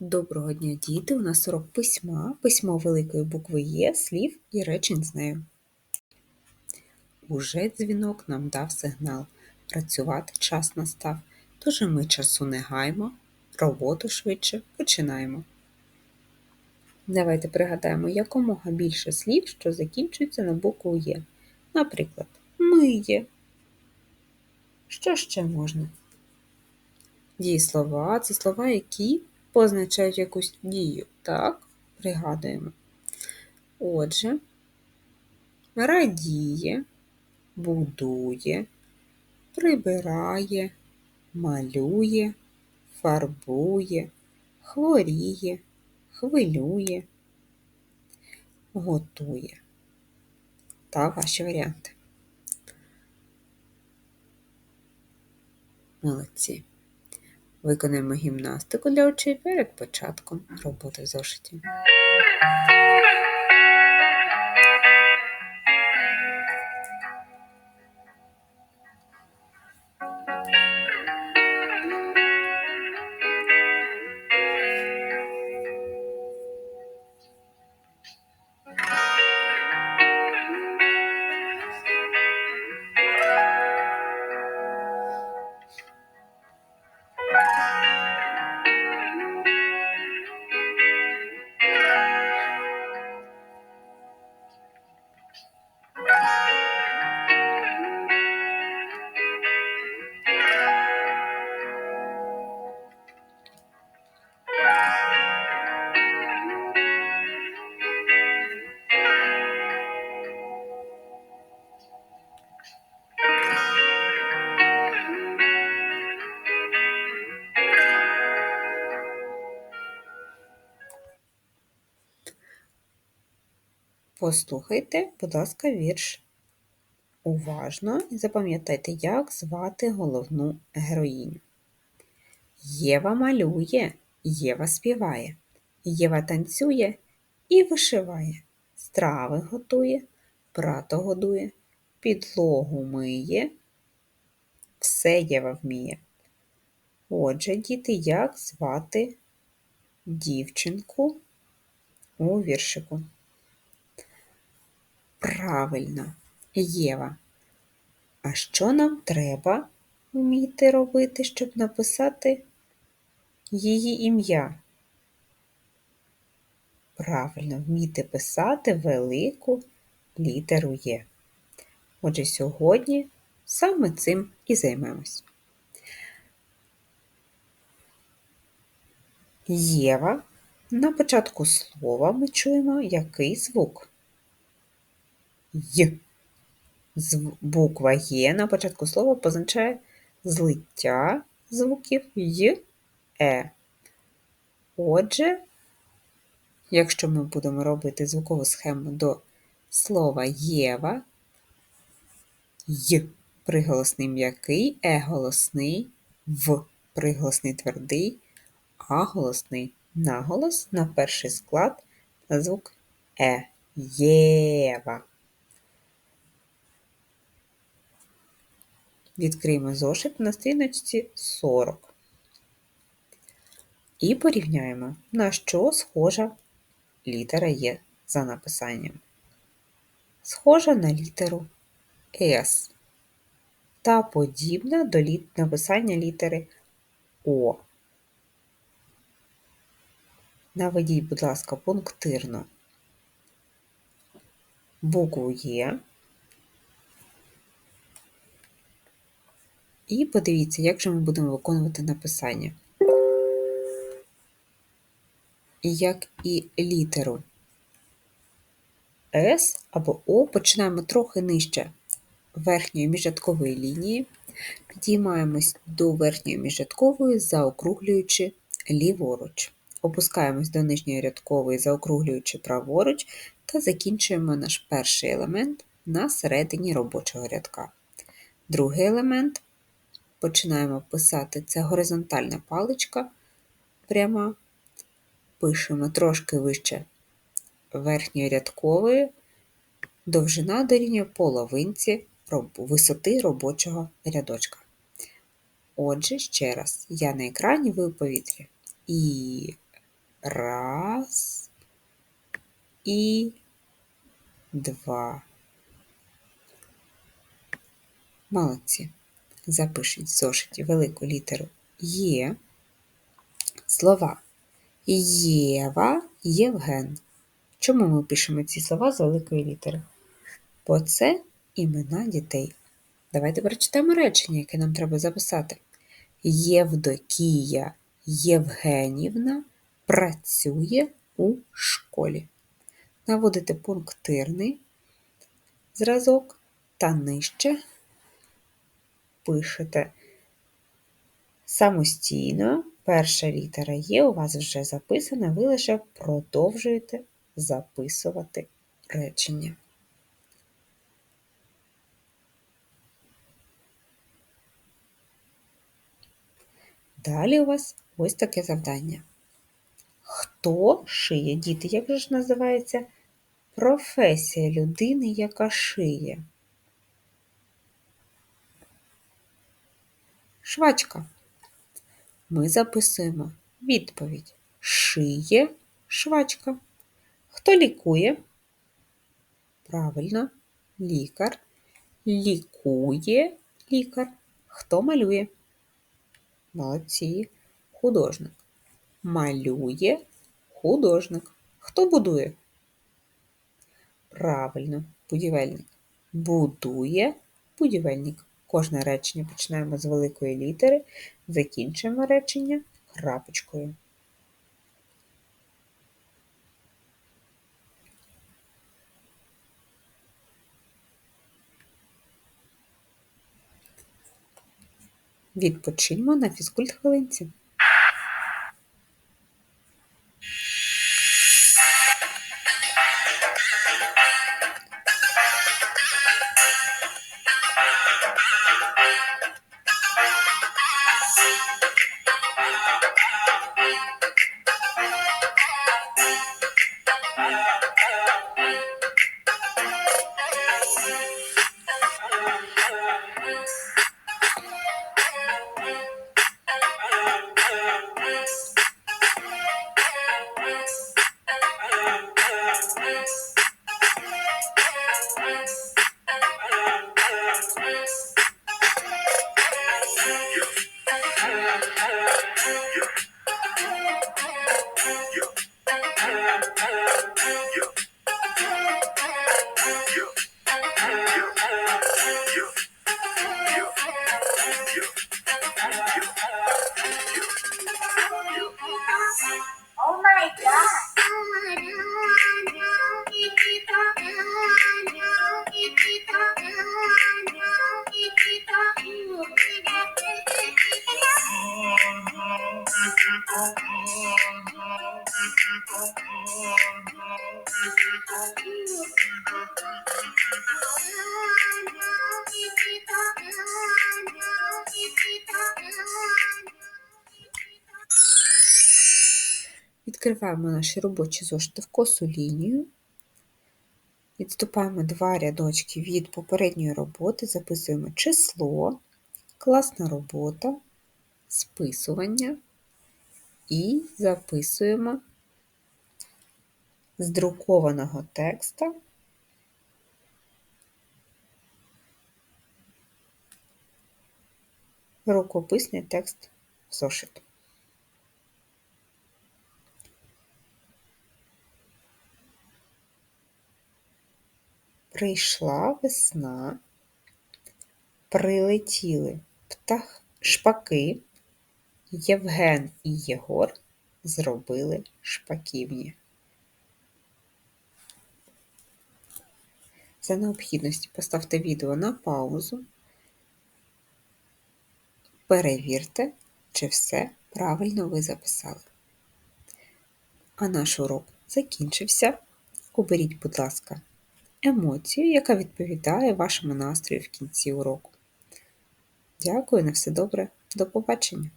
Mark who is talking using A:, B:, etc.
A: Доброго дня, діти! У нас урок письма, письмо великої букви Є, слів і речень з нею. Уже дзвінок нам дав сигнал. Працювати час настав, тож ми часу не гаймо, роботу швидше починаємо. Давайте пригадаємо якомога більше слів, що закінчуються на букву Є. Наприклад, миє. Що ще можна? Дієслова це слова, які позначають якусь дію. Так, пригадуємо. Отже, радіє, будує, прибирає, малює, фарбує, хворіє, хвилює, готує. Та ваші варіанти. Молодці. Виконаємо гімнастику для очей перед початком роботи в зошиті. Послухайте, будь ласка, вірш уважно і запам'ятайте, як звати головну героїню. Єва малює, Єва співає, Єва танцює і вишиває, страви готує, прато годує, підлогу миє, все Єва вміє. Отже, діти, як звати дівчинку у віршику? Правильно, Єва. А що нам треба вміти робити, щоб написати її ім'я? Правильно, вміти писати велику літеру Є. Отже, сьогодні саме цим і займемось. Єва. На початку слова ми чуємо який звук? Й. Буква Є на початку слова позначає злиття звуків Й, Е. Отже, якщо ми будемо робити звукову схему до слова Єва, Й приголосний м'який, Е голосний, В приголосний твердий, А голосний наголос на перший склад на звук Е. Єва. Відкриємо зошит на сторіночці 40. І порівняємо, на що схожа літера Є за написанням. Схожа на літеру С та подібна до написання літери О. Наведіть, будь ласка, пунктирно букву Є. І подивіться, як же ми будемо виконувати написання. Як і літеру С або О починаємо трохи нижче верхньої міжрядкової лінії, підіймаємось до верхньої міжрядкової, заокруглюючи ліворуч. Опускаємось до нижньої рядкової, заокруглюючи праворуч, та закінчуємо наш перший елемент на середині робочого рядка. Другий елемент починаємо писати це горизонтальна паличка пряма, пишемо трошки вище верхньої рядкової, довжина дорівнює половинці висоти робочого рядочка. Отже, ще раз, я на екрані ви у повітрі. І Раз і два. Молодці. Запишіть в зошиті велику літеру Є. Слова Єва, Євген. Чому ми пишемо ці слова з великої літери? Бо це імена дітей. Давайте прочитаємо речення, яке нам треба записати. Євдокія Євгенівна працює у школі. Наводите пунктирний зразок та нижче пишете самостійно. Перша літера є, у вас вже записана, ви лише продовжуєте записувати речення. Далі у вас ось таке завдання. Хто шиє діти? Як же ж називається професія людини, яка шиє? Швачка. Ми записуємо відповідь. Шиє швачка. Хто лікує? Правильно, лікар. Лікує лікар. Хто малює? Молодці. Художник. Малює художник. Хто будує? Правильно, будівельник. Будує будівельник. Кожне речення починаємо з великої літери, закінчуємо речення крапочкою. Відпочиньмо на фізкульт хвилинці. Відкриваємо наші робочі зошити в косу лінію. Відступаємо два рядочки від попередньої роботи, записуємо число, класна робота, списування і записуємо з друкованого текста рукописний текст в зошит. Прийшла весна, прилетіли птах шпаки, Євген і Єгор зробили шпаківні. За необхідності поставте відео на паузу, перевірте, чи все правильно ви записали. А наш урок закінчився. Оберіть, будь ласка, емоцію, яка відповідає вашому настрою в кінці уроку. Дякую на все добре. До побачення!